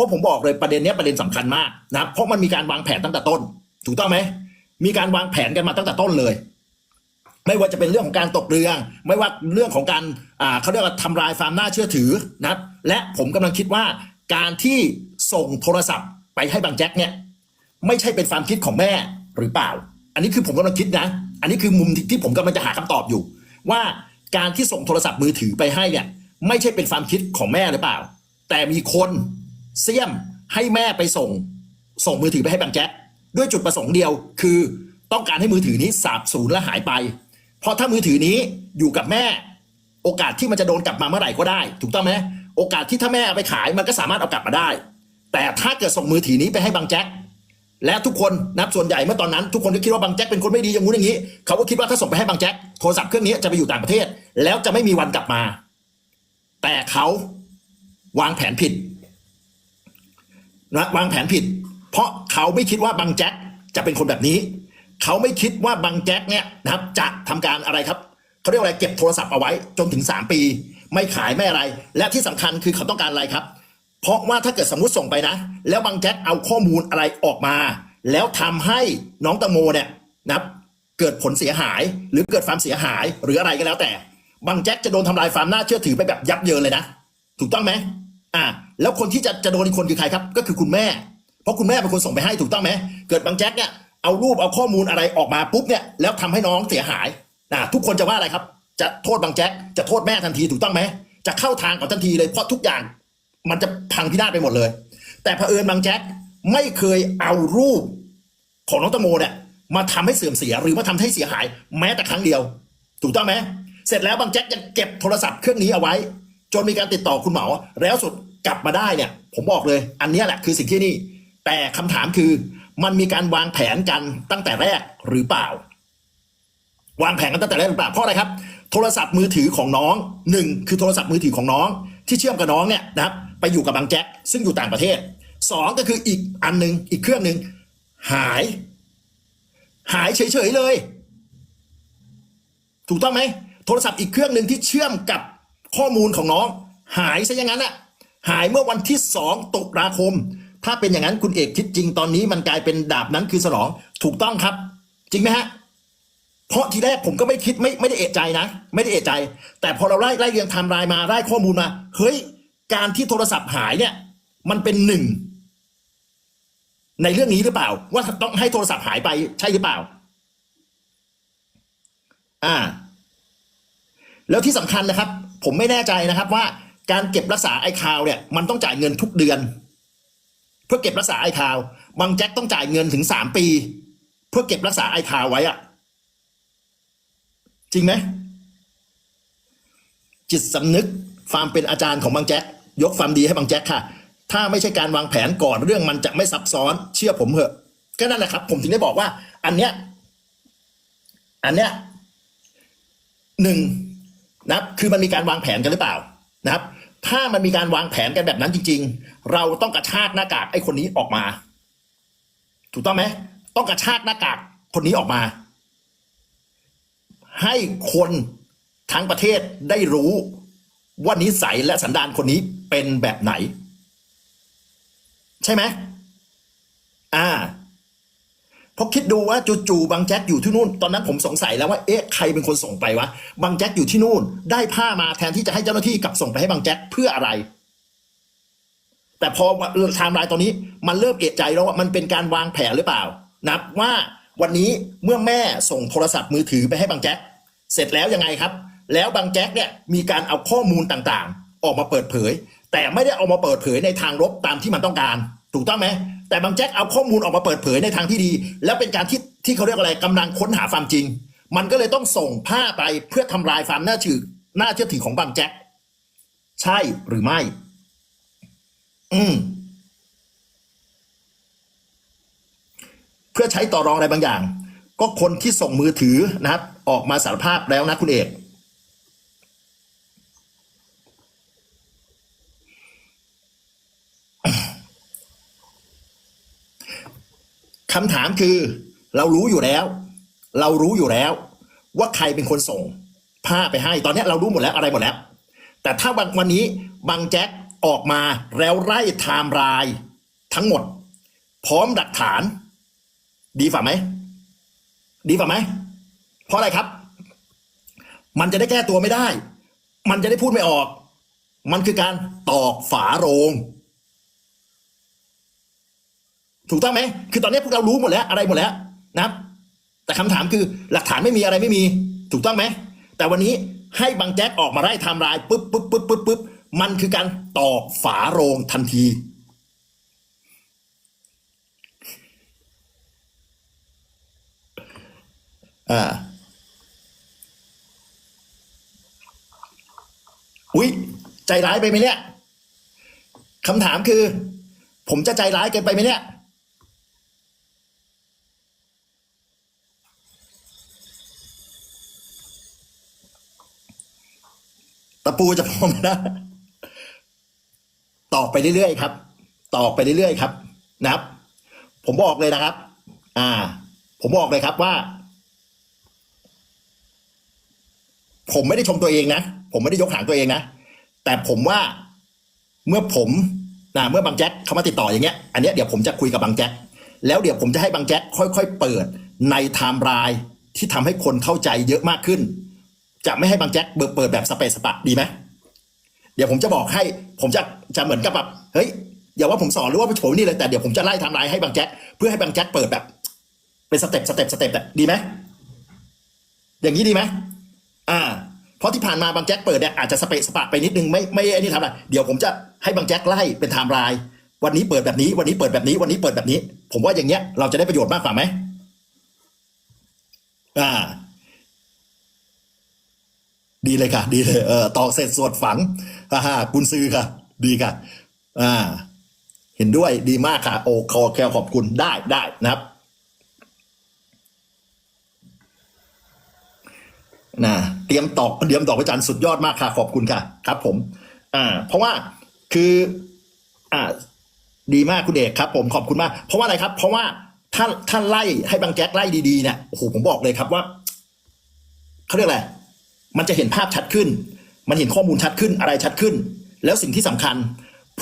ราะผมบอกเลยประเด็นนี้ประเด็นสำคัญมากนะเพราะมันมีการวางแผนตั้งแต่ต้น ถูกต้องไหมมีการวางแผนกันมาตั้งแต่ต้นเลย ไม่ว่าจะเป็นเรื่องของการตกเรือ ไม่ว่าเรื่องของการอ่าเขาเรียกว่าทำลายความน่าเชื่อถือนับและผมกำลังคิดว่าการที่ส่งโทรศัพท์ไปให้บางแจ็คเนี่ยไม่ใช่เป็นความคิดของแม่หรือเปล่า อันนี้คือผมกำลังคิดนะ อันนี้คือมุมที่ที่ผมกำลังจะหาคำตอบอยู่ ว่าการที่ส่งโทรศัพท์มือถือไปให้เนี่ยไม่ใช่เป็นความคิดของแม่หรือเปล่า แต่มีคน เสี่ยมให้แม่ไปส่ง ส่งมือถือไปให้บางแจ็คด้วยจุดประสงค์เดียวคือต้องการให้มือถือนี้สาบสูญและหายไป เพราะถ้ามือถือนี้อยู่กับแม่ โอกาสที่มันจะโดนกลับมาเมื่อไหร่ก็ได้ ถูกต้องไหมโอกาสที่ถ้าแม่เอาไปขายมันก็สามารถเอากลับมาได้ แต่ถ้าเกิดส่งมือถือนี้ไปให้บางแจ็คและทุกคนนับส่วนใหญ่เมื่อตอนนั้นทุกคนก็คิดว่าบางแจ็คเป็นคนไม่ดีอย่างงู้นอย่างนี้ เขาก็คิดว่าถ้าส่งไปให้บางแจ็คโทรศัพท์เครื่องนี้จะไปอยู่ต่างประเทศ แล้วจะไม่มีวันกลับมา แต่เขาวางแผนผิด นะวางแผนผิด เพราะเขาไม่คิดว่าบางแจ็คจะเป็นคนแบบนี้ เขาไม่คิดว่าบางแจ็คเนี่ยนะครับจะทำการอะไรครับเขาเรียกว่าอะไรเก็บโทรศัพท์เอาไว้จนถึง 3 ปี ไม่ขายไม่อะไร และที่สำคัญคือเขาต้องการอะไรครับ เพราะว่าถ้าเกิดสมมติส่งไปนะ แล้วบางแจ็คเอาข้อมูลอะไรออกมา แล้วทำให้น้องตังโมเนี่ยนะครับเกิดผลเสียหาย หรือเกิดความเสียหายหรืออะไรก็แล้วแต่บางแจ็คจะโดนทำลายความน่าเชื่อถือไปแบบยับเยินเลยนะ ถูกต้องไหม อ่าแล้วคนที่จะจะโดนอีกคนคือใครครับ ก็คือคุณแม่ เพราะคุณแม่เป็นคนส่งไปให้ถูกต้องไหมเกิดบางแจ็คเนี่ยเอารูปเอาข้อมูลอะไรออกมาปุ๊บเนี่ยแล้วทำให้น้องเสียหายอ่าทุกคนจะว่าอะไรครับ จะโทษบางแจ็คจะโทษแม่ทันทีถูกต้องไหมจะเข้าทางก่อนทันทีเลยเพราะทุกอย่างมันจะพังพินาศไปหมดเลย แต่เผอิญบางแจ็คไม่เคยเอารูปของน้องตงโมเนี่ยมาทำให้เสื่อมเสียหรือมาทำให้เสียหายแม้แต่ครั้งเดียว ถูกต้องไหมเสร็จแล้วบางแจ็คยังเก็บโทรศัพท์เครื่องนี้เอาไว้ จนมีการติดต่อคุณหมอแล้วสุดกลับมาได้เนี่ย ผมบอกเลย อันนี้แหละคือสิ่งที่นี่ แต่คำถามคือมันมีการวางแผนกันตั้งแต่แรกหรือเปล่า วางแผนกันตั้งแต่แรกหรือเปล่าเพราะอะไรครับ โทรศัพท์มือถือของน้องหนึ่งคือโทรศัพท์มือถือของน้อง ที่เชื่อมกับน้องเนี่ยนะครับ ไปอยู่กับบางแจ็คซึ่งอยู่ต่างประเทศสองก็คืออีกอันหนึ่งอีกเครื่องหนึ่งหาย หายเฉยๆเลย ถูกต้องไหมโทรศัพท์อีกเครื่องหนึ่งที่เชื่อมกับ ข้อมูลของน้อง หายซะอย่างนั้นอะหายเมื่อวันที่สองตุลาคม ถ้าเป็นอย่างนั้นคุณเอกคิดจริงตอนนี้มันกลายเป็นดาบนั้นคือสลองถูกต้องครับ จริงไหมฮะเพราะทีแรกผมก็ไม่คิดไม่ไม่ได้เอะใจนะ ไม่ได้เอะใจ แต่พอเราไล่ไล่เรียงไทม์ไลน์มาได้ข้อมูลมา เฮ้ย การที่โทรศัพท์หายเนี่ย มันเป็นหนึ่งในเรื่องนี้หรือเปล่า ว่าต้องให้โทรศัพท์หายไปใช่หรือเปล่า อ่า แล้วที่สำคัญนะครับ ผมไม่แน่ใจนะครับว่าการเก็บรักษาไอคาวเนี่ยมันต้องจ่ายเงินทุกเดือน เพื่อเก็บรักษาไอคาวบางแจ็คต้องจ่ายเงินถึงสามปี เพื่อเก็บรักษาไอคาวไว้อะจริงไหมจิตสำนึกความเป็นอาจารย์ของบางแจ็คยกความดีให้บางแจ็คค่ะ ถ้าไม่ใช่การวางแผนก่อนเรื่องมันจะไม่ซับซ้อน เชื่อผมเถอะ ก็นั่นแหละครับ ผมถึงได้บอกว่า อันเนี้ยอันเนี้ยหนึ่ง นะครับคือมันมีการวางแผนกันหรือเปล่านะครับ ถ้ามันมีการวางแผนกันแบบนั้นจริง ๆ เราต้องกระชากหน้ากากไอ้คนนี้ออกมา ถูกต้องไหมต้องกระชากหน้ากากคนนี้ออกมา ให้คนทั้งประเทศได้รู้ว่านิสัยและสันดานคนนี้เป็นแบบไหน ใช่ไหมอ่า ราะคิดดูว่าจู่ๆบางแจ็คอยู่ที่นู่น ตอนนั้นผมสงสัยแล้วว่าเอ๊ะใครเป็นคนส่งไปวะบางแจ็คอยู่ที่นู่น ได้ผ้ามาแทนที่จะให้เจ้าหน้าที่กลับส่งไปให้บางแจ็คเพื่ออะไร แต่พอไทม์ไลน์ตอนนี้มันเริ่มเอะใจแล้วว่ามันเป็นการวางแผนหรือเปล่า นับว่าวันนี้เมื่อแม่ส่งโทรศัพท์มือถือไปให้บางแจ็คเสร็จแล้วยังไงครับ แล้วบางแจ็คเนี่ยมีการเอาข้อมูลต่างๆ ออกมาเปิดเผย แต่ไม่ได้เอามาเปิดเผยในทางลบตามที่มันต้องการ ถูกต้องไหมแต่บางแจ็คเอาข้อมูลออกมาเปิดเผยในทางที่ดี แล้วเป็นการที่ที่เขาเรียกอะไรกำลังค้นหาความจริง มันก็เลยต้องส่งผ้าไปเพื่อทำลายความน่าเชื่อน่าเชื่อถือของบางแจ็คใช่หรือไม่ อืมเพื่อใช้ต่อรองอะไรบางอย่าง ก็คนที่ส่งมือถือนะครับออกมาสารภาพแล้วนะคุณเอก คำถามคือเรารู้อยู่แล้ว เรารู้อยู่แล้ว ว่าใครเป็นคนส่งผ้าไปให้ ตอนนี้เรารู้หมดแล้วอะไรหมดแล้ว แต่ถ้าวันวันนี้บางแจ็คออกมาแล้วไล่ไทม์ไลน์ทั้งหมด พร้อมหลักฐาน ดีฝ่าไหม ดีฝ่าไหม เพราะอะไรครับ มันจะได้แก้ตัวไม่ได้ มันจะได้พูดไม่ออก มันคือการตอกฝาโรง ถูกต้องไหมคือตอนนี้พวกเรารู้หมดแล้วอะไรหมดแล้วนะครับ แต่คำถามคือหลักฐานไม่มีอะไรไม่มี ถูกต้องไหมแต่วันนี้ให้บางแจ็คออกมาไล่ไทำลายปุ๊บปุ๊บปุ๊บปุ๊บปุ๊บมันคือการตอกฝาโรงทันที อ่าอุ๊ยใจร้ายไปไหมเนี่ยคำถามคือ ผมจะใจร้ายเกินไปไหมเนี่ย ตะปูจะพอไหมนะตอกไปเรื่อยๆครับ ตอกไปเรื่อยๆครับ นะครับ ผมบอกเลยนะครับ อ่า ผมบอกเลยครับว่า ผมไม่ได้ชมตัวเองนะ ผมไม่ได้ยกหางตัวเองนะ แต่ผมว่าเมื่อผมนะเมื่อบางแจ็คเขามาติดต่ออย่างเงี้ย อันเนี้ยเดี๋ยวผมจะคุยกับบางแจ็ค แล้วเดี๋ยวผมจะให้บางแจ็คค่อยๆเปิดในไทม์ไลน์ที่ทำให้คนเข้าใจเยอะมากขึ้น จะไม่ให้บางแจ็คเปิดแบบสเปซสปะดีไหมเดี๋ยวผมจะบอกให้ ผมจะจะเหมือนกับแบบเฮ้ยอย่าว่าผมสอนหรือว่าผมโฉมนี่เลยแต่เดี๋ยวผมจะไล่ทม์ไลน์ให้บางแจ็คเพื่อให้บางแจ็คเปิดแบบ เป็นสเต็ปสเต็ปสเต็ปแบบดีไหมอย่างนี้ดีไหมอ่า เพราะที่ผ่านมาบางแจ็คเปิดเนี่ยอาจจะสเปะสปะไปนิดนึงไม่ไม่ไอ้นี่ทำอะไรเดี๋ยวผมจะให้บางแจ็คไล่เป็นไทม์ไลน์วันนี้เปิดแบบนี้ วันนี้เปิดแบบนี้ วันนี้เปิดแบบนี้ ผมว่าอย่างเงี้ยเราจะได้ประโยชน์มากกว่าไหมอ่า ดีเลยค่ะ ดีเลยเออตอกเสร็จสวดฝังฮ่าฮ่ากุญซือค่ะ ดีค่ะ อ่า เห็นด้วยดีมากค่ะ โอคอแคลขอบคุณได้ได้นะครับนะเตรียมตอกเตรียมตอกพระจันทร์สุดยอดมากค่ะ ขอบคุณค่ะ ครับ ผม อ่า เพราะว่าคืออ่าดีมากคุณเอกครับ ผมขอบคุณมาก เพราะว่าอะไรครับ เพราะว่าถ้าถ้าไล่ให้บางแจ็คไล่ดีๆเนี่ยโอ้โหผมบอกเลยครับว่าเขาเรียกอะไร มันจะเห็นภาพชัดขึ้น มันเห็นข้อมูลชัดขึ้นอะไรชัดขึ้น แล้วสิ่งที่สำคัญ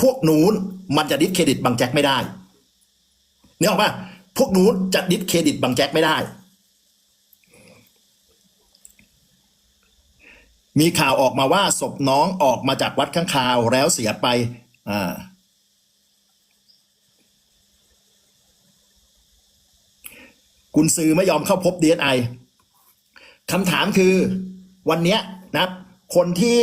พวกนู้นมันจะดิสเครดิตบางแจ็คไม่ได้เนี่ยออกปะพวกนู้นจะดิสเครดิตบางแจ็คไม่ได้ มีข่าวออกมาว่าศพน้องออกมาจากวัดข้างคาวแล้วเสียไปอ่ากุญซือไม่ยอมเข้าพบ DSI คำถามคือ วันเนี้ยนะคนที่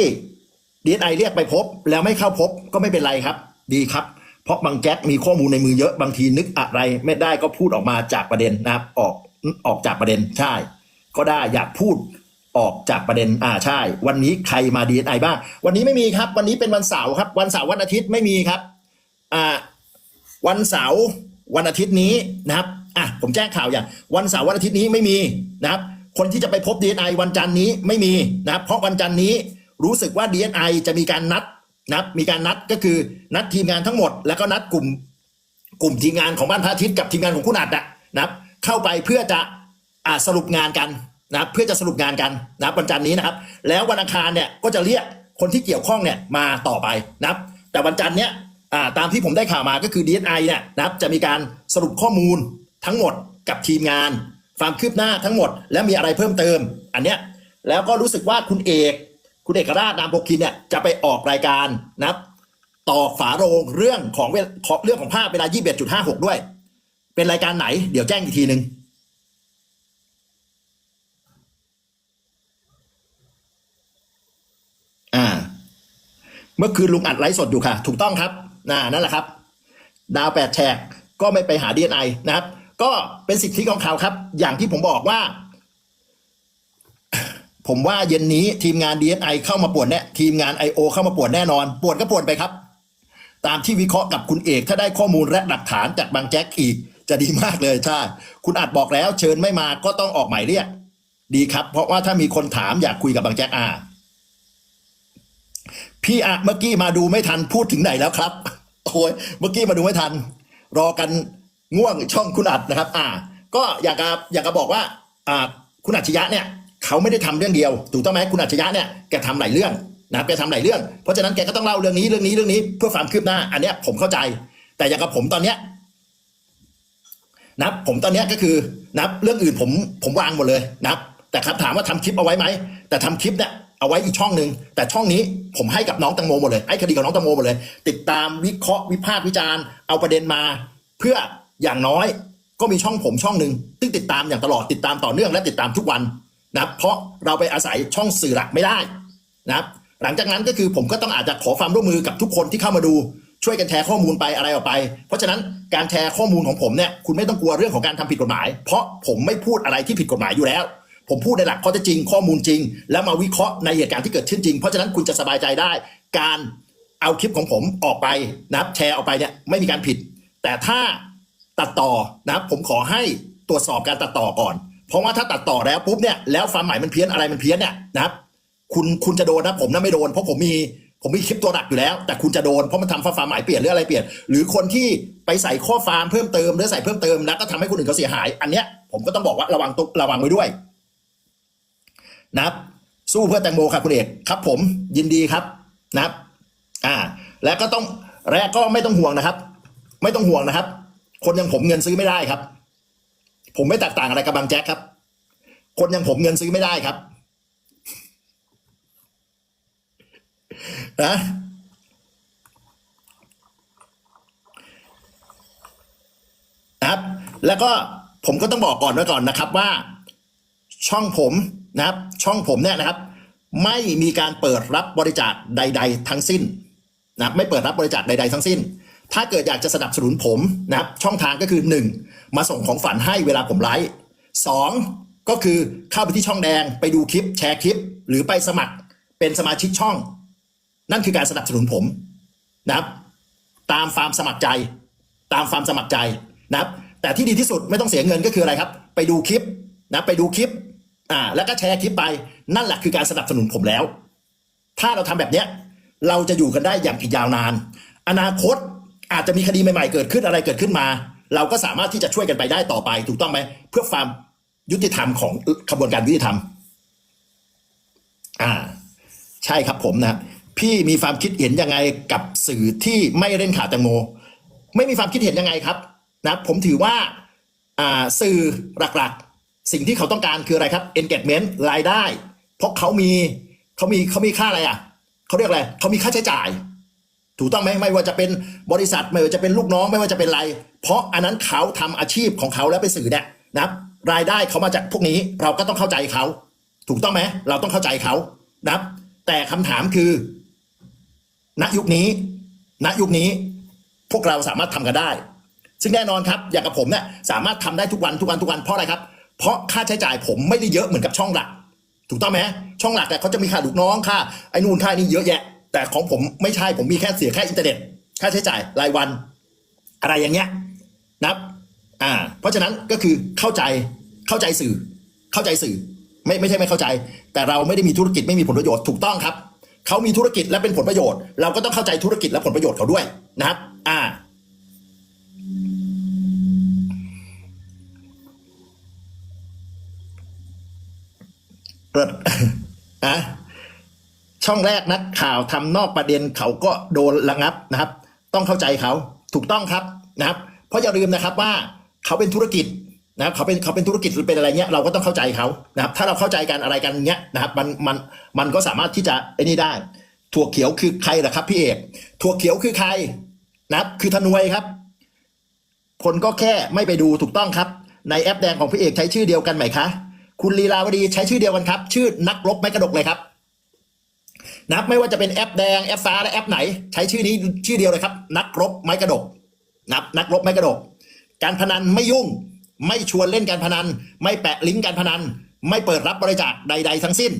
DSI เรียกไปพบ แล้วไม่เข้าพบก็ไม่เป็นไรครับ ดีครับ เพราะบางแจ็คมีข้อมูลในมือเยอะบางทีนึกอะไร ไม่ได้ก็พูดออกมาจากประเด็นนะครับ ออกออกจากประเด็นใช่ ก็ได้อยากพูดออกจากประเด็นอ่าใช่ วันนี้ใครมา DSI บ้าง วันนี้ไม่มีครับ วันนี้เป็นวันเสาร์ครับ วันเสาร์วันอาทิตย์ไม่มีครับอ่าวันเสาร์วันอาทิตย์นี้นะครับอะผมแจ้งข่าวอย่าง วันเสาร์วันอาทิตย์นี้ไม่มีนะครับ คนที่จะไปพบ DNI วันจันนี้ไม่มีนะครับ เพราะวันจันนี้รู้สึกว่า DNI จะมีการนัดนะครับมีการนัดก็คือนัดทีมงานทั้งหมด แล้วก็นัดกลุ่มกลุ่มทีมงานของบ้านพระอาทิตย์กับทีมงานของคุณอัดอะนะครับ เข้าไปเพื่อจะอ่าสรุปงานกันนะครับ เพื่อจะสรุปงานกันนะครับวันจันนี้นะครับ แล้ววันอังคารเนี่ยก็จะเรียกคนที่เกี่ยวข้องเนี่ยมาต่อไปนะครับ แต่วันจันเนี่ยอ่าตามที่ผมได้ข่าวมาก็คือ DSI เนี่ยนะครับจะมีการสรุปข้อมูลทั้งหมดกับทีมงาน ความคืบหน้าทั้งหมด และมีอะไรเพิ่มเติม อันเนี้ยแล้วก็รู้สึกว่าคุณเอก คุณเอกราชนามโพคินเนี่ยจะไปออกรายการนะครับต่อฝาโรงเรื่องของเวลของเรื่องของภาพเวลา 21.56 ด้วย เป็นรายการไหน เดี๋ยวแจ้งอีกทีหนึ่งอ่า เมื่อคืนลุงอัดไลฟ์สดอยู่ค่ะ ถูกต้องครับน่านั่นแหละครับ ดาวแปดแฉกก็ไม่ไปหา DNI นะครับ ก็เป็นสิทธิของเขาครับ อย่างที่ผมบอกว่า ผมว่าเย็นนี้ทีมงาน DNI เข้ามาปวนแน่ทีมงาน I.O. เข้ามาปวนแน่นอน ปวนก็ปวนไปครับ ตามที่วิเคราะห์กับคุณเอกถ้าได้ข้อมูลและหลักฐานจากบางแจ็คอีก จะดีมากเลยใช่คุณอาจบอกแล้ว เชิญไม่มาก็ต้องออกหมายเรียกดีครับ เพราะว่าถ้ามีคนถามอยากคุยกับบางแจ็คอาพี่อะเมื่อกี้มาดูไม่ทันพูดถึงไหนแล้วครับโอ้ยเมื่อกี้มาดูไม่ทัน รอกัน ง่วงช่องคุณอัดนะครับ อ่า ก็อยากจะอยากจะบอกว่าอ่าคุณอัจฉริยะเนี่ยเขาไม่ได้ทำเรื่องเดียว ถูกต้องไหมคุณอัจฉริยะเนี่ยแกทำหลายเรื่องนะครับแกทำหลายเรื่อง เพราะฉะนั้นแกก็ต้องเล่าเรื่องนี้เรื่องนี้เรื่องนี้เพื่อความคืบหน้า อันเนี้ยผมเข้าใจ แต่อย่างกับผมตอนเนี้ยนะครับผมตอนเนี้ยก็คือนะครับเรื่องอื่นผมผมวางหมดเลยนะครับแต่ครับถามว่าทำคลิปเอาไว้ไหมแต่ทำคลิปเนี่ยเอาไว้อีกช่องหนึ่งแต่ช่องนี้ผมให้กับน้องตังโมหมดเลยให้คดีกับน้องตังโมหมดเลย ติดตามวิเคราะห์วิพากษ์วิจารณ์เอาประเด็นมา เพื่อ อย่างน้อยก็มีช่องผมช่องหนึ่งที่ติดตามอย่างตลอดติดตามต่อเนื่องและติดตามทุกวันนะครับเพราะเราไปอาศัยช่องสื่อหลักไม่ได้นะครับหลังจากนั้นก็คือผมก็ต้องอาจจะขอความร่วมมือกับทุกคนที่เข้ามาดูช่วยกันแชร์ข้อมูลไปอะไรออกไป เพราะฉะนั้นการแชร์ข้อมูลของผมเนี่ยคุณไม่ต้องกลัวเรื่องของการทำผิดกฎหมาย เพราะผมไม่พูดอะไรที่ผิดกฎหมายอยู่แล้ว ผมพูดในหลักข้อเท็จจริงข้อมูลจริง แล้วมาวิเคราะห์ในเหตุการณ์ที่เกิดขึ้นจริง เพราะฉะนั้นคุณจะสบายใจได้ การเอาคลิปของผมออกไปนะครับแชร์ออกไปเนี่ยไม่มีการผิด แต่ถ้า ตัดต่อนะผมขอให้ตรวจสอบการตัดต่อก่อน เพราะว่าถ้าตัดต่อแล้วปุ๊บเนี่ยแล้วความหมายมันเพี้ยนอะไรมันเพี้ยนเนี่ยนะครับ คุณคุณจะโดนนะผมน่ะไม่โดนเพราะผมมีผมมีคลิปตัวหลักอยู่แล้ว แต่คุณจะโดนเพราะมันทำความหมายเปลี่ยนหรืออะไรเปลี่ยน หรือคนที่ไปใส่ข้อความเพิ่มเติมหรือใส่เพิ่มเติมนะก็ทำให้คนอื่นเขาเสียหาย อันเนี้ยผมก็ต้องบอกว่าระวังตุกระวังไว้ด้วย นะครับ สู้เพื่อแตงโมครับคุณเอกครับ ผมยินดีครับนะครับ อ่า แล้วก็ต้องและก็ไม่ต้องห่วงนะครับ ไม่ต้องห่วงนะครับ คนอย่างผมเงินซื้อไม่ได้ครับ ผมไม่แตกต่างอะไรกับบางแจ็คครับ คนอย่างผมเงินซื้อไม่ได้ครับนะนะครับ แล้วก็ผมก็ต้องบอกก่อนไว้ก่อนนะครับว่า ช่องผมนะครับ ช่องผมเนี่ยนะครับ ไม่มีการเปิดรับบริจาคใด ๆ ทั้งสิ้นนะครับไม่เปิดรับบริจาคใด ๆ ทั้งสิ้น ถ้าเกิดอยากจะสนับสนุนผมนะครับช่องทางก็คือ 1. มาส่งของฝันให้เวลาผมไลฟ์สองก็คือเข้าไปที่ช่องแดงไปดูคลิปแชร์คลิป หรือไปสมัครเป็นสมาชิกช่อง นั่นคือการสนับสนุนผมนะครับ ตามความสมัครใจ ตามความสมัครใจนะครับ แต่ที่ดีที่สุดไม่ต้องเสียเงินก็คืออะไรครับ ไปดูคลิปนะไปดูคลิปอ่าแล้วก็แชร์คลิปไปนั่นแหละคือการสนับสนุนผมแล้ว ถ้าเราทำแบบเนี้ยเราจะอยู่กันได้อย่างอีกยาวนาน อนาคต อาจจะมีคดีใหม่ๆเกิดขึ้นอะไรเกิดขึ้นมา เราก็สามารถที่จะช่วยกันไปได้ต่อไป ถูกต้องไหมเพื่อความยุติธรรมของขบวนการยุติธรรม อ่า ใช่ครับผมนะพี่มีความคิดเห็นยังไงกับสื่อที่ไม่เล่นข่าวแตงโม ไม่มีความคิดเห็นยังไงครับ นะ ผมถือว่าอ่าสื่อหลักๆ สิ่งที่เขาต้องการคืออะไรครับ engagement รายได้ เพราะเขามีเขามีเขามีค่าอะไรอะเขาเรียกอะไรเขามีค่าใช้จ่าย ถูกต้องไหมไม่ว่าจะเป็นบริษัทไม่ว่าจะเป็นลูกน้องไม่ว่าจะเป็นอะไร เพราะอันนั้นเขาทำอาชีพของเขาแล้วไปสื่อเนี่ยนะครับรายได้เขามาจากพวกนี้เราก็ต้องเข้าใจเขา ถูกต้องไหมเราต้องเข้าใจเขานะครับ แต่คำถามคือ ณยุคนี้ณยุคนี้พวกเราสามารถทำกันได้ ซึ่งแน่นอนครับ อย่างกับผมเนี่ยสามารถทำได้ทุกวันทุกวันทุกวันเพราะอะไรครับ เพราะค่าใช้จ่ายผมไม่ได้เยอะเหมือนกับช่องหลัก ถูกต้องไหมช่องหลักแต่เขาจะมีค่าลูกน้องค่าไอ้นู่นค่านี่เยอะแยะ แต่ของผมไม่ใช่ผมมีแค่เสียแค่อินเทอร์เน็ตค่าใช้จ่ายรายวัน อะไรอย่างเงี้ยนะครับอ่า เพราะฉะนั้นก็คือเข้าใจเข้าใจสื่อ เข้าใจสื่อ ไม่ไม่ใช่ไม่เข้าใจ แต่เราไม่ได้มีธุรกิจไม่มีผลประโยชน์ถูกต้องครับเขามีธุรกิจและเป็นผลประโยชน์ เราก็ต้องเข้าใจธุรกิจและผลประโยชน์เขาด้วยนะครับ อ่าเปิดอะ ช่องแรกนักข่าวทำนอกประเด็นเขาก็โดนระงับนะครับ ต้องเข้าใจเขาถูกต้องครับนะครับ เพราะอย่าลืมนะครับว่าเขาเป็นธุรกิจนะครับเขาเป็นเขาเป็นธุรกิจหรือเป็นอะไรเงี้ยเราก็ต้องเข้าใจเขานะครับ ถ้าเราเข้าใจกันอะไรกันเงี้ยนะครับ มันมันมันก็สามารถที่จะไอ้นี่ได้ ถั่วเขียวคือใครล่ะครับพี่เอกถั่วเขียวคือใครนะครับ คือธนวยครับ คนก็แค่ไม่ไปดูถูกต้องครับ ในแอปแดงของพี่เอกใช้ชื่อเดียวกันไหมคะ คุณลีลาวดีใช้ชื่อเดียวกันครับ ชื่อนักรบไม้กระดกเลยครับ นะครับไม่ว่าจะเป็นแอปแดงแอปฟ้าและแอปไหน ใช้ชื่อนี้ชื่อเดียวเลยครับ นักรบไม้กระดกนับนักรบไม้กระดก การพนันไม่ยุ่ง ไม่ชวนเล่นการพนัน ไม่แปะลิงก์การพนัน ไม่เปิดรับบริจาคใด ๆ ทั้งสิ้น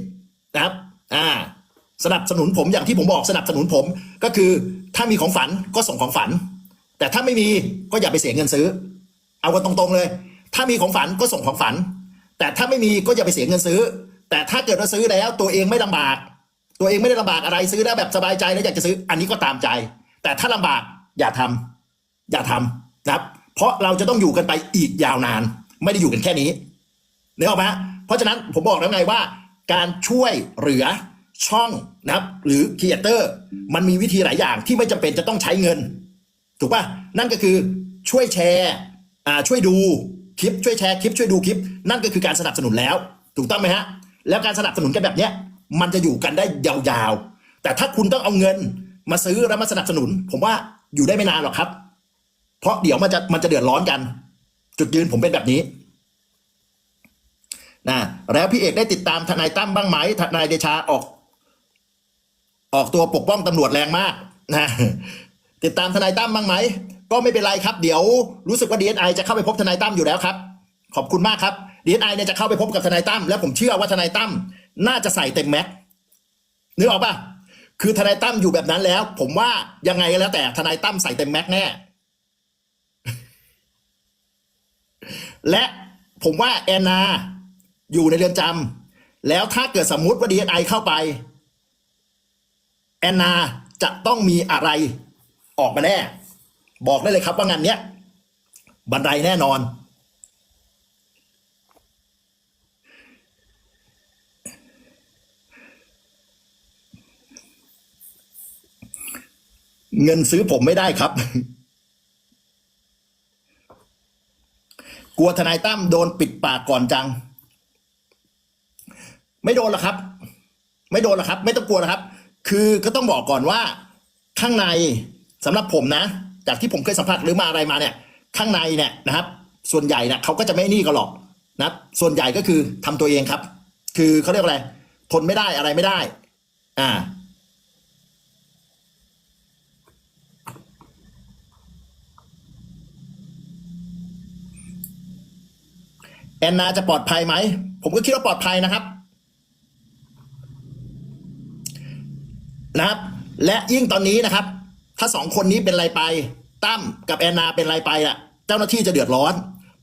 นะครับ อ่า สนับสนุนผมอย่างที่ผมบอกสนับสนุนผมก็คือถ้ามีของฝันก็ส่งของฝัน แต่ถ้าไม่มีก็อย่าไปเสียเงินซื้อ เอากันตรงๆเลย ถ้ามีของฝันก็ส่งของฝัน แต่ถ้าไม่มีก็อย่าไปเสียเงินซื้อ แต่ถ้าเกิดว่าซื้อแล้วตัวเองไม่ลำบาก ตัวเองไม่ได้ลำบากอะไรซื้อได้แบบสบายใจแล้วอยากจะซื้ออันนี้ก็ตามใจ แต่ถ้าลำบากอย่าทำอย่าทำนะครับ เพราะเราจะต้องอยู่กันไปอีกยาวนาน ไม่ได้อยู่กันแค่นี้นึกออกไหมเพราะฉะนั้นผมบอกแล้วไงว่า การช่วยเหลือช่องนะครับ หรือครีเอเตอร์มันมีวิธีหลายอย่างที่ไม่จำเป็นจะต้องใช้เงิน ถูกป่ะนั่นก็คือช่วยแชร์อ่าช่วยดูคลิปช่วยแชร์คลิปช่วยดูคลิป นั่นก็คือการสนับสนุนแล้ว ถูกต้องไหมฮะ แล้วการสนับสนุนกันแบบเนี้ย มันจะอยู่กันได้ยาวๆ แต่ถ้าคุณต้องเอาเงินมาซื้อแล้วมาสนับสนุน ผมว่าอยู่ได้ไม่นานหรอกครับ เพราะเดี๋ยวมันจะมันจะเดือดร้อนกัน จุดยืนผมเป็นแบบนี้นะแล้วพี่เอกได้ติดตามทนายตั้มบ้างไหมทนายเดชาออก ออกตัวปกป้องตำรวจแรงมากนะติดตามทนายตั้มบ้างไหมก็ไม่เป็นไรครับ เดี๋ยวรู้สึกว่า DSI จะเข้าไปพบทนายตั้มอยู่แล้วครับ ขอบคุณมากครับ DSI เนี่ยจะเข้าไปพบกับทนายตั้มแล้วผมเชื่อว่าทนายตั้ม น่าจะใส่เต็มแม็กซ์นึกออกปะคือทนายตั้มอยู่แบบนั้นแล้ว ผมว่ายังไงก็แล้วแต่ทนายตั้มใส่เต็มแม็กซ์แน่ และผมว่าแอนนาอยู่ในเรือนจำแล้วถ้าเกิดสมมุติว่า DSI เข้าไป แอนนาจะต้องมีอะไรออกมาแน่ บอกได้เลยครับว่างานเนี้ยบันไดแน่นอน เงินซื้อผมไม่ได้ครับ กลัวทนายตั้มโดนปิดปากก่อนจัง ไม่โดนหรอกครับ ไม่โดนหรอกครับ ไม่ต้องกลัวนะครับ คือก็ต้องบอกก่อนว่า ข้างในสำหรับผมนะ จากที่ผมเคยสัมผัสหรือมาอะไรมาเนี่ย ข้างในเนี่ยนะครับ ส่วนใหญ่เนี่ยเขาก็จะไม่นี่กันหรอกนะส่วนใหญ่ก็คือทำตัวเองครับ คือเขาเรียกอะไรทนไม่ได้อะไรไม่ได้ อ่า แอนนาจะปลอดภัยไหม ผมก็คิดว่าปลอดภัยนะครับ นะครับ และยิ่งตอนนี้นะครับ ถ้าสองคนนี้เป็นไรไป ตั้มกับแอนนาเป็นไรไปอะ เจ้าหน้าที่จะเดือดร้อน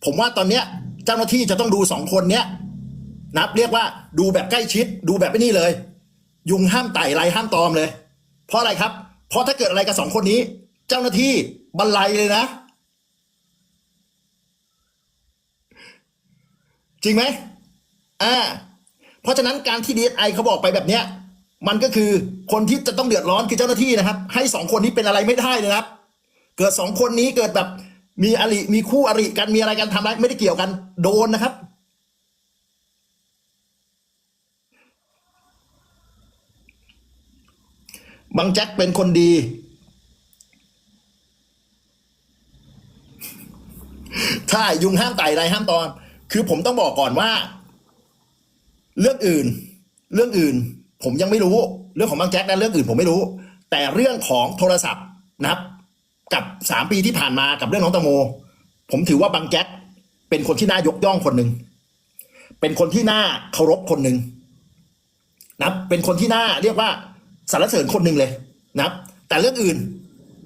ผมว่าตอนเนี้ย เจ้าหน้าที่จะต้องดูสองคนเนี้ยนับเรียกว่าดูแบบใกล้ชิด ดูแบบไม่นี่เลย ยุงห้ามไต่ไรห้ามตอมเลย เพราะอะไรครับ เพราะถ้าเกิดอะไรกับสองคนนี้ เจ้าหน้าที่บรรลัยเลยนะ จริงไหมอ่า เพราะฉะนั้นการที่ดีไอเขาบอกไปแบบเนี้ย มันก็คือคนที่จะต้องเดือดร้อนคือเจ้าหน้าที่นะครับ ให้สองคนนี้เป็นอะไรไม่ได้เลยครับ เกิดสองคนนี้เกิดแบบมีอริมีคู่อริกันมีอะไรกันทำอะไรไม่ได้เกี่ยวกัน โดนนะครับ บางแจ็คเป็นคนดี ใช่ยุงห้ามไต่ไรห้ามตอน คือผมต้องบอกก่อนว่า เรื่องอื่น เรื่องอื่น ผมยังไม่รู้ เรื่องของบางแจ็คนะเรื่องอื่นผมไม่รู้ แต่เรื่องของโทรศัพท์นะครับ กับสามปีที่ผ่านมากับเรื่องน้องตังโม ผมถือว่าบางแจ็คเป็นคนที่น่ายกย่องคนหนึ่งเป็นคนที่น่าเคารพคนหนึ่งนะครับเป็นคนที่น่าเรียกว่าสรรเสริญคนหนึ่งเลยนะครับ แต่เรื่องอื่น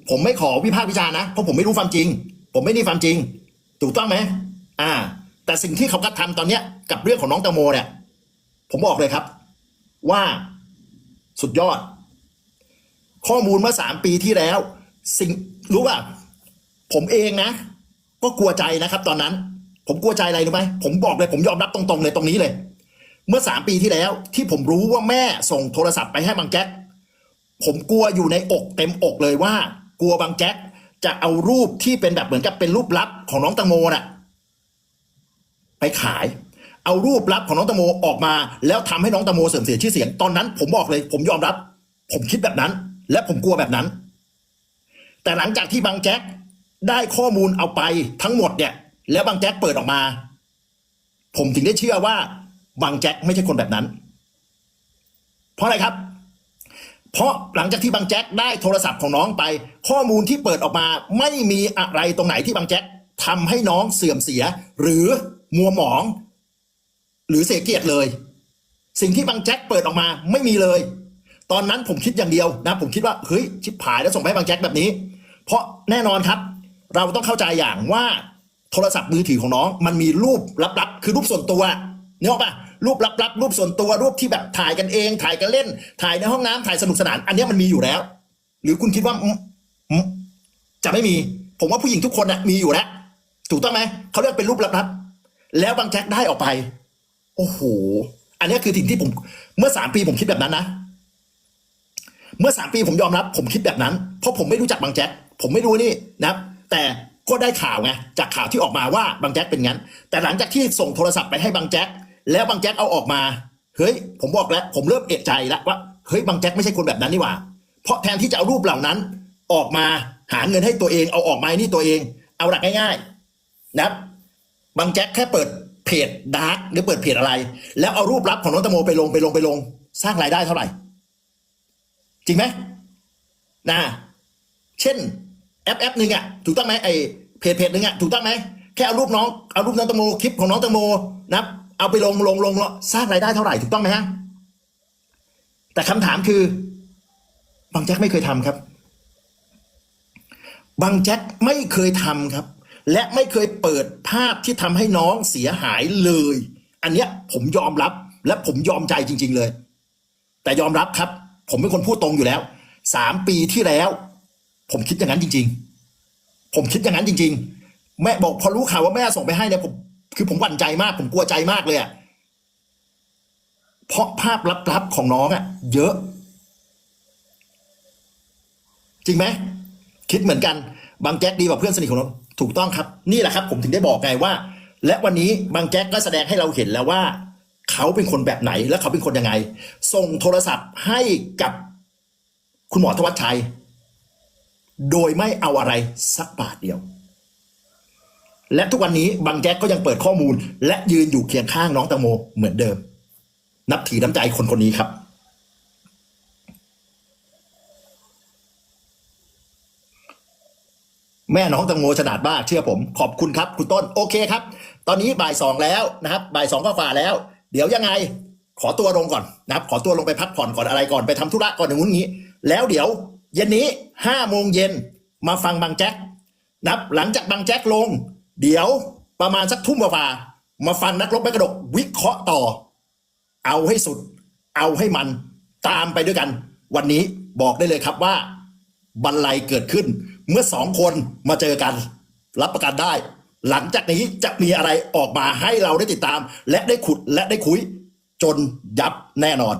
ผมไม่ขอวิพากษ์วิจารณ์นะเพราะผมไม่รู้ความจริง ผมไม่นี่ความจริง ถูกต้องไหมอ่า แต่สิ่งที่เขากระทำตอนเนี้ยกับเรื่องของน้องตังโมเนี่ย ผมบอกเลยครับ ว่าสุดยอด ข้อมูลเมื่อสามปีที่แล้ว สิ่งรู้ป่ะผมเองนะ ก็กลัวใจนะครับ ตอนนั้น ผมกลัวใจอะไรรู้ไหมผมบอกเลย ผมยอมรับตรงๆเลยตรงนี้เลย เมื่อสามปีที่แล้ว ที่ผมรู้ว่าแม่ส่งโทรศัพท์ไปให้บางแจ็คผมกลัวอยู่ในอกเต็มอกเลยว่า กลัวบางแจ็คจะเอารูปที่เป็นแบบเหมือนกับเป็นรูปลับของน้องตังโมน่ะ ไปขาย เอารูปลับของน้องตังโมออกมา แล้วทำให้น้องตังโมเสื่อมเสียชื่อเสียงตอนนั้น ผมบอกเลย ผมยอมรับ ผมคิดแบบนั้น และผมกลัวแบบนั้น แต่หลังจากที่บางแจ็คได้ข้อมูลเอาไปทั้งหมดเนี่ย แล้วบางแจ็คเปิดออกมา ผมถึงได้เชื่อว่าบางแจ็คไม่ใช่คนแบบนั้น เพราะอะไรครับ เพราะหลังจากที่บางแจ็คได้โทรศัพท์ของน้องไป ข้อมูลที่เปิดออกมา ไม่มีอะไรตรงไหนที่บางแจ็คทำให้น้องเสื่อมเสีย หรือ มัวหมอง หรือเสียเกียรติเลย สิ่งที่บางแจ็คเปิดออกมาไม่มีเลย ตอนนั้นผมคิดอย่างเดียวนะ ผมคิดว่าเฮ้ยชิบหายแล้วส่งไปบางแจ็คแบบนี้ เพราะแน่นอนครับ เราต้องเข้าใจอย่างว่าโทรศัพท์มือถือของน้อง มันมีรูปลับๆคือรูปส่วนตัวเนี่ยหรอกปะรูปลับๆรูปส่วนตัวรูปที่แบบถ่ายกันเอง ถ่ายกันเล่น ถ่ายในห้องน้ำถ่ายสนุกสนาน อันนี้มันมีอยู่แล้ว หรือคุณคิดว่าจะไม่มี ผมว่าผู้หญิงทุกคนน่ะมีอยู่แล้วถูกต้องไหมเขาเรียกเป็นรูปลับๆ แล้วบางแจ็คได้ออกไป โอ้โห อันนี้คือสิ่งที่ผม เมื่อสามปีผมคิดแบบนั้นนะ เมื่อสามปีผมยอมรับ ผมคิดแบบนั้น เพราะผมไม่รู้จักบางแจ็ค ผมไม่รู้นี่นะครับ แต่ก็ได้ข่าวไง จากข่าวที่ออกมาว่าบางแจ็คเป็นงั้น แต่หลังจากที่ส่งโทรศัพท์ไปให้บางแจ็ค แล้วบางแจ็คเอาออกมา เฮ้ย ผมบอกแล้ว ผมเริ่มเอะใจแล้วว่า เฮ้ย บางแจ็คไม่ใช่คนแบบนั้นนี่หว่า เพราะแทนที่จะเอารูปเหล่านั้น ออกมาหาเงินให้ตัวเอง เอาออกมานี่ตัวเอง เอาหลักง่าย ๆ นะครับ บางแจ็คแค่เปิดเพจดาร์กหรือเปิดเพจอะไร แล้วเอารูปลับของน้องตงโมไปลงไปลงไปลง สร้างรายได้เท่าไหร่ จริงไหมนะเช่นแอปแอปหนึ่งอะถูกต้องไหมไอเพจเพจหนึ่งอะถูกต้องไหมแค่เอารูปน้องเอารูปน้องตงโมคลิปของน้องตงโมนับเอาไปลงลงลงลงสร้างรายได้เท่าไหร่ถูกต้องไหมฮะแต่คำถามคือบางแจ็คไม่เคยทำครับ บางแจ็คไม่เคยทำครับ และไม่เคยเปิดภาพที่ทำให้น้องเสียหายเลย อันเนี้ยผมยอมรับและผมยอมใจจริง ๆเลย แต่ยอมรับครับ ผมเป็นคนพูดตรงอยู่แล้วสามปีที่แล้ว ผมคิดอย่างนั้นจริง ๆ ผมคิดอย่างนั้นจริง ๆ แม่บอกพอรู้ข่าวว่าแม่ส่งไปให้เนี่ยผมคือผมหวั่นใจมาก ผมกลัวใจมากเลยอะเพราะภาพลับๆของน้องอะเยอะ จริงไหมคิดเหมือนกันบางแจ็คดีกว่าเพื่อนสนิทของเรา ถูกต้องครับ นี่แหละครับ ผมถึงได้บอกไงว่า และวันนี้บางแจ็คก็แสดงให้เราเห็นแล้วว่า เขาเป็นคนแบบไหนและเขาเป็นคนยังไง ส่งโทรศัพท์ให้กับคุณหมอธวัชชัย โดยไม่เอาอะไรสักบาทเดียว และทุกวันนี้บางแจ็คก็ยังเปิดข้อมูล และยืนอยู่เคียงข้างน้องตังโมเหมือนเดิม นับถือน้ำใจคนคนนี้ครับ แม่น้องตังโมฉลาดมากเชื่อผม ขอบคุณครับคุณต้นโอเคครับ ตอนนี้บ่ายสองแล้วนะครับบ่ายสองก็ฝ่าแล้ว เดี๋ยวยังไงขอตัวลงก่อนนะครับ ขอตัวลงไปพักผ่อนก่อนอะไรก่อนไปทำธุระก่อนอย่างนู้นงี้ แล้วเดี๋ยวเย็นนี้ห้าโมงเย็นมาฟังบางแจ็คนะับหลังจากบางแจ็คลง เดี๋ยวประมาณสักทุ่มกว่าๆมาฟังนักรบไม่กระดกวิเคราะห์ต่อ เอาให้สุด เอาให้มันตามไปด้วยกัน วันนี้บอกได้เลยครับว่าบันไลเกิดขึ้น เมื่อสองคนมาเจอกัน รับประกันได้ หลังจากนี้จะมีอะไรออกมาให้เราได้ติดตาม และได้ขุดและได้คุย จนยับแน่นอน